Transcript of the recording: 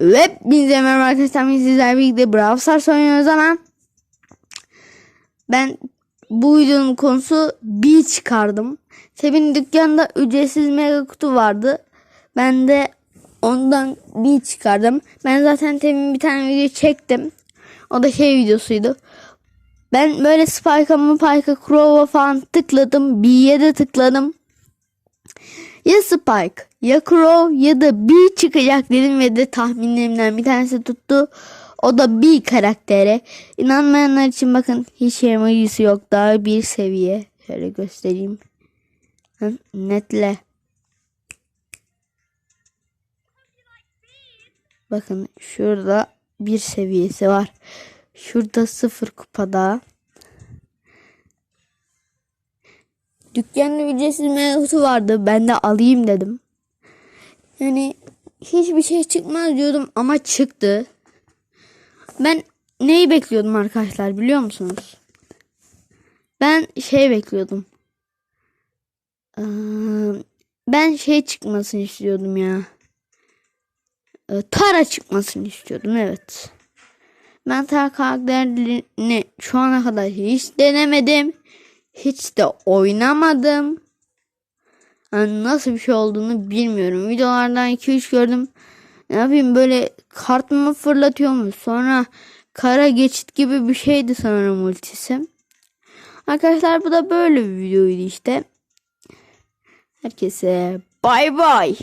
Ve bize merhaba arkadaşlar biz sizlerle birlikte Brawl Stars oynuyoruz ama ben bu videonun konusu bir çıkardım. Senin dükkanda ücretsiz mega kutu vardı. Ben de ondan bir çıkardım. Ben zaten temin bir tane video çektim. O da şey videosuydu. Ben böyle Spike'a mı Spike'a Crow'a falan tıkladım. B'ye de tıkladım. Ya Spike ya Crow ya da B çıkacak dedim ve de tahminlerimden bir tanesi tuttu. O da B karakteri. İnanmayanlar için bakın hiç emojisi yok. Daha bir seviye. Şöyle göstereyim. Netle. Bakın şurada bir seviyesi var. Şurada sıfır kupada. Dükkanda ücretsiz mevzusu vardı. Ben de alayım dedim. Yani hiçbir şey çıkmaz diyordum ama çıktı. Ben neyi bekliyordum arkadaşlar biliyor musunuz? Ben şey bekliyordum. Ee, ben şey çıkmasını istiyordum ya. Ee, Tara çıkmasını istiyordum evet. Ben Tara karakterini şu ana kadar hiç denemedim. Hiç de oynamadım. Yani nasıl bir şey olduğunu bilmiyorum. Videolardan 2-3 gördüm. Ne yapayım böyle kartımı fırlatıyormuş. Sonra kara geçit gibi bir şeydi sanırım ultisi. Arkadaşlar bu da böyle bir videoydu işte. Herkese bay bay.